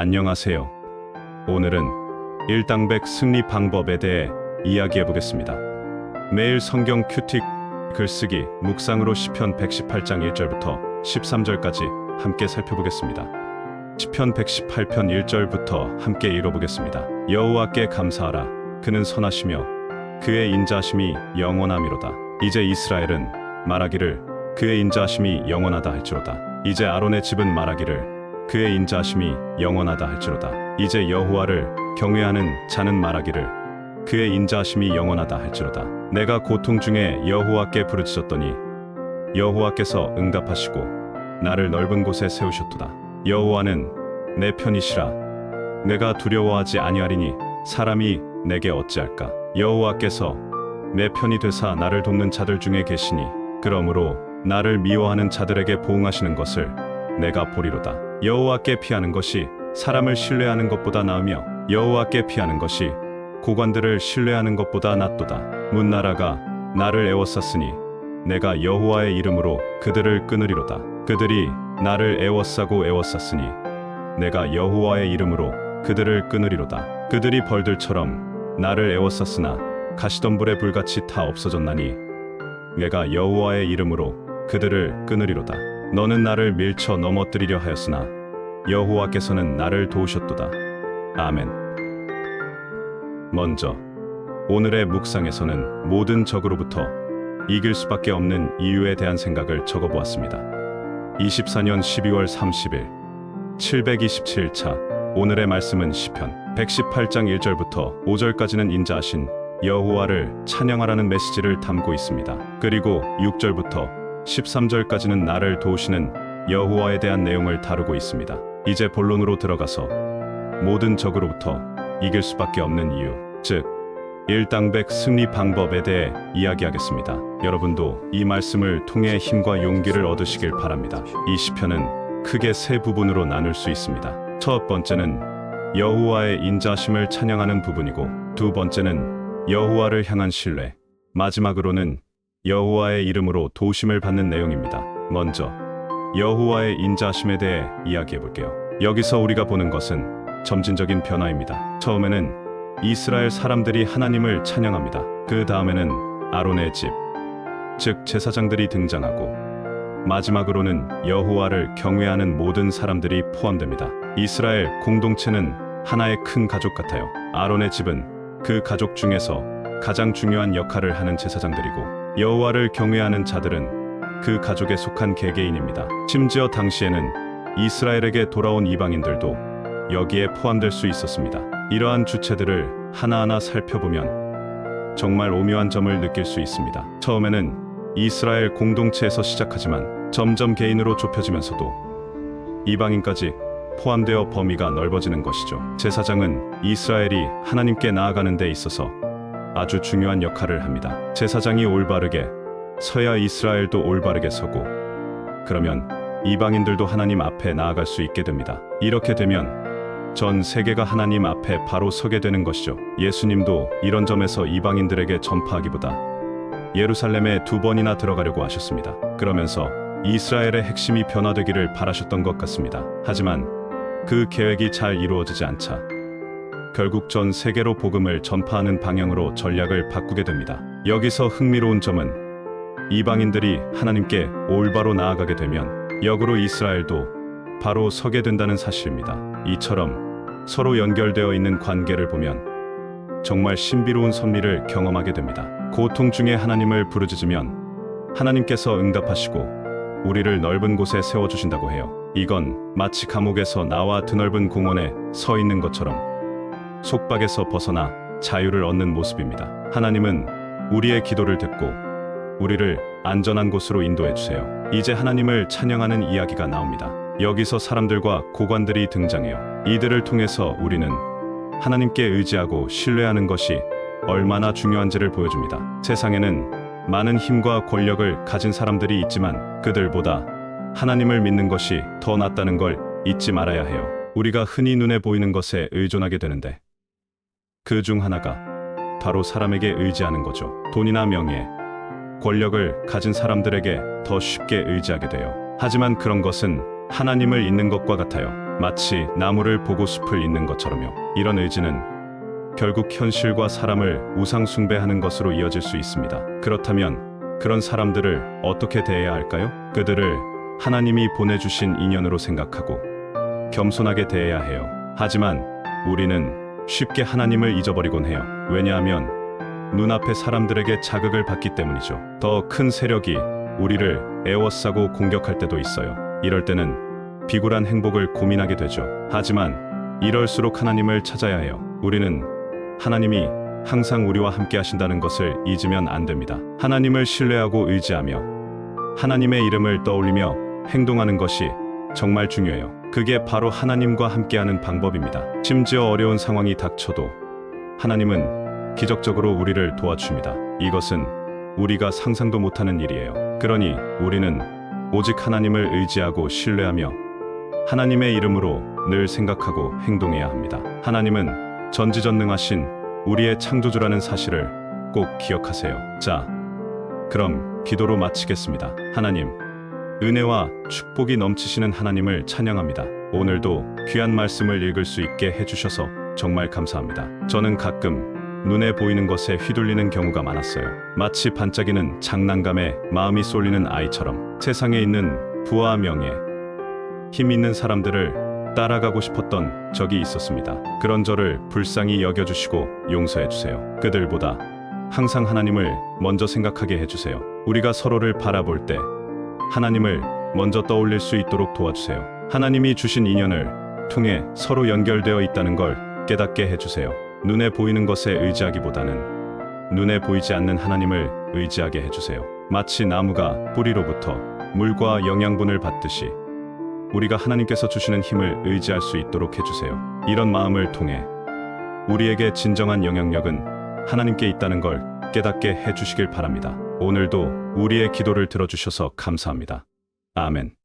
안녕하세요. 오늘은 일당백 승리 방법에 대해 이야기해 보겠습니다. 매일 성경 큐틱 글쓰기 묵상으로 시편 118장 1절부터 13절까지 함께 살펴보겠습니다. 시편 118편 1절부터 함께 읽어보겠습니다. 여호와께 감사하라 그는 선하시며 그의 인자하심이 영원함이로다. 이제 이스라엘은 말하기를 그의 인자하심이 영원하다 할지로다. 이제 아론의 집은 말하기를 그의 인자하심이 영원하다 할지로다. 이제 여호와를 경외하는 자는 말하기를 그의 인자하심이 영원하다 할지로다. 내가 고통 중에 여호와께 부르짖었더니 여호와께서 응답하시고 나를 넓은 곳에 세우셨도다. 여호와는 내 편이시라. 내가 두려워하지 아니하리니 사람이 내게 어찌할까? 여호와께서 내 편이 되사 나를 돕는 자들 중에 계시니 그러므로 나를 미워하는 자들에게 보응하시는 것을 내가 보리로다. 여호와께 피하는 것이 사람을 신뢰하는 것보다 나으며 여호와께 피하는 것이 고관들을 신뢰하는 것보다 낫도다. 문나라가 나를 애워쌌으니 내가 여호와의 이름으로 그들을 끊으리로다. 그들이 나를 애워싸고 애워쌌으니 내가 여호와의 이름으로 그들을 끊으리로다. 그들이 벌들처럼 나를 애워쌌으나 가시덤불의 불같이 다 없어졌나니 내가 여호와의 이름으로 그들을 끊으리로다. 너는 나를 밀쳐 넘어뜨리려 하였으나 여호와께서는 나를 도우셨도다. 아멘. 먼저 오늘의 묵상에서는 모든 적으로부터 이길 수밖에 없는 이유에 대한 생각을 적어보았습니다. 24년 12월 30일 727차 오늘의 말씀은 시편 118장 1절부터 5절까지는 인자하신 여호와를 찬양하라는 메시지를 담고 있습니다. 그리고 6절부터 13절까지는 나를 도우시는 여호와에 대한 내용을 다루고 있습니다. 이제 본론으로 들어가서 모든 적으로부터 이길 수밖에 없는 이유, 즉 일당백 승리 방법에 대해 이야기하겠습니다. 여러분도 이 말씀을 통해 힘과 용기를 얻으시길 바랍니다. 이 시편은 크게 세 부분으로 나눌 수 있습니다. 첫 번째는 여호와의 인자심을 찬양하는 부분이고 두 번째는 여호와를 향한 신뢰, 마지막으로는 여호와의 이름으로 도우심을 받는 내용입니다. 먼저 여호와의 인자심에 대해 이야기해 볼게요. 여기서 우리가 보는 것은 점진적인 변화입니다. 처음에는 이스라엘 사람들이 하나님을 찬양합니다. 그 다음에는 아론의 집, 즉 제사장들이 등장하고 마지막으로는 여호와를 경외하는 모든 사람들이 포함됩니다. 이스라엘 공동체는 하나의 큰 가족 같아요. 아론의 집은 그 가족 중에서 가장 중요한 역할을 하는 제사장들이고 여호와를 경외하는 자들은 그 가족에 속한 개개인입니다. 심지어 당시에는 이스라엘에게 돌아온 이방인들도 여기에 포함될 수 있었습니다. 이러한 주체들을 하나하나 살펴보면 정말 오묘한 점을 느낄 수 있습니다. 처음에는 이스라엘 공동체에서 시작하지만 점점 개인으로 좁혀지면서도 이방인까지 포함되어 범위가 넓어지는 것이죠. 제사장은 이스라엘이 하나님께 나아가는 데 있어서 아주 중요한 역할을 합니다. 제사장이 올바르게 서야 이스라엘도 올바르게 서고 그러면 이방인들도 하나님 앞에 나아갈 수 있게 됩니다. 이렇게 되면 전 세계가 하나님 앞에 바로 서게 되는 것이죠. 예수님도 이런 점에서 이방인들에게 전파하기보다 예루살렘에 두 번이나 들어가려고 하셨습니다. 그러면서 이스라엘의 핵심이 변화되기를 바라셨던 것 같습니다. 하지만 그 계획이 잘 이루어지지 않자 결국 전 세계로 복음을 전파하는 방향으로 전략을 바꾸게 됩니다. 여기서 흥미로운 점은 이방인들이 하나님께 올바로 나아가게 되면 역으로 이스라엘도 바로 서게 된다는 사실입니다. 이처럼 서로 연결되어 있는 관계를 보면 정말 신비로운 섭리를 경험하게 됩니다. 고통 중에 하나님을 부르짖으면 하나님께서 응답하시고 우리를 넓은 곳에 세워주신다고 해요. 이건 마치 감옥에서 나와 드넓은 공원에 서 있는 것처럼 속박에서 벗어나 자유를 얻는 모습입니다. 하나님은 우리의 기도를 듣고 우리를 안전한 곳으로 인도해 주세요. 이제 하나님을 찬양하는 이야기가 나옵니다. 여기서 사람들과 고관들이 등장해요. 이들을 통해서 우리는 하나님께 의지하고 신뢰하는 것이 얼마나 중요한지를 보여줍니다. 세상에는 많은 힘과 권력을 가진 사람들이 있지만 그들보다 하나님을 믿는 것이 더 낫다는 걸 잊지 말아야 해요. 우리가 흔히 눈에 보이는 것에 의존하게 되는데 그 중 하나가 바로 사람에게 의지하는 거죠. 돈이나 명예, 권력을 가진 사람들에게 더 쉽게 의지하게 돼요. 하지만 그런 것은 하나님을 잊는 것과 같아요. 마치 나무를 보고 숲을 잇는 것처럼요. 이런 의지는 결국 현실과 사람을 우상숭배하는 것으로 이어질 수 있습니다. 그렇다면 그런 사람들을 어떻게 대해야 할까요? 그들을 하나님이 보내주신 인연으로 생각하고 겸손하게 대해야 해요. 하지만 우리는 쉽게 하나님을 잊어버리곤 해요. 왜냐하면 눈앞의 사람들에게 자극을 받기 때문이죠. 더 큰 세력이 우리를 애워싸고 공격할 때도 있어요. 이럴 때는 비굴한 행복을 고민하게 되죠. 하지만 이럴수록 하나님을 찾아야 해요. 우리는 하나님이 항상 우리와 함께 하신다는 것을 잊으면 안 됩니다. 하나님을 신뢰하고 의지하며 하나님의 이름을 떠올리며 행동하는 것이 정말 중요해요. 그게 바로 하나님과 함께하는 방법입니다. 심지어 어려운 상황이 닥쳐도 하나님은 기적적으로 우리를 도와줍니다. 이것은 우리가 상상도 못하는 일이에요. 그러니 우리는 오직 하나님을 의지하고 신뢰하며 하나님의 이름으로 늘 생각하고 행동해야 합니다. 하나님은 전지전능하신 우리의 창조주라는 사실을 꼭 기억하세요. 자, 그럼 기도로 마치겠습니다. 하나님, 은혜와 축복이 넘치시는 하나님을 찬양합니다. 오늘도 귀한 말씀을 읽을 수 있게 해주셔서 정말 감사합니다. 저는 가끔 눈에 보이는 것에 휘둘리는 경우가 많았어요. 마치 반짝이는 장난감에 마음이 쏠리는 아이처럼 세상에 있는 부와 명예, 힘 있는 사람들을 따라가고 싶었던 적이 있었습니다. 그런 저를 불쌍히 여겨주시고 용서해주세요. 그들보다 항상 하나님을 먼저 생각하게 해주세요. 우리가 서로를 바라볼 때 하나님을 먼저 떠올릴 수 있도록 도와주세요. 하나님이 주신 인연을 통해 서로 연결되어 있다는 걸 깨닫게 해주세요. 눈에 보이는 것에 의지하기보다는 눈에 보이지 않는 하나님을 의지하게 해주세요. 마치 나무가 뿌리로부터 물과 영양분을 받듯이 우리가 하나님께서 주시는 힘을 의지할 수 있도록 해주세요. 이런 마음을 통해 우리에게 진정한 영향력은 하나님께 있다는 걸 깨닫게 해주시길 바랍니다. 오늘도 우리의 기도를 들어주셔서 감사합니다. 아멘.